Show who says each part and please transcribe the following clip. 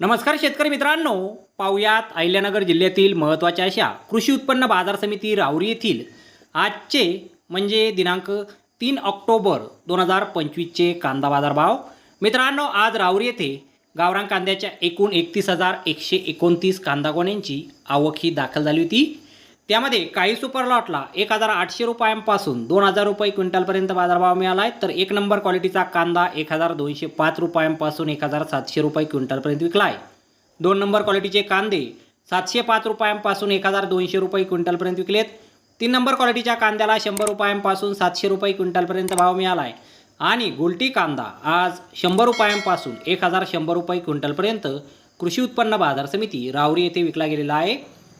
Speaker 1: नमस्कार शेतकरी मित्रांनो. पाहुयात अहिल्यानगर जिल्ह्यातील महत्त्वाच्या अशा कृषी उत्पन्न बाजार समिती राहुरी येथील आजचे म्हणजे दिनांक तीन ऑक्टोबर दोन हजार पंचवीसचे कांदा बाजार भाव मित्रांनो आज राहुरी येथे गावरान कांद्याच्या एकूण एकतीस हजार एकशे एकोणतीस कांदा गोण्यांची आवक ही दाखल झाली होती. त्यामध्ये काही सुपर लॉटला एक हजार आठशे रुपयांपासून दोन हजार रुपये क्विंटलपर्यंत बाजारभाव मिळाला आहे. तर एक नंबर क्वालिटीचा कांदा एक हजार दोनशे पाच रुपयांपासून एक हजार सातशे रुपये क्विंटलपर्यंत विकला आहे. दोन नंबर क्वालिटीचे कांदे सातशे पाच रुपयांपासून एक हजार दोनशे रुपये क्विंटलपर्यंत विकलेत. तीन नंबर क्वालिटीच्या कांद्याला शंभर रुपयांपासून सातशे रुपये क्विंटलपर्यंत भाव मिळाला आहे. आणि गुलटी कांदा आज शंभर रुपयांपासून एक हजार शंभर रुपये क्विंटलपर्यंत कृषी उत्पन्न बाजार समिती रावरी येथे विकला गेलेला आहे.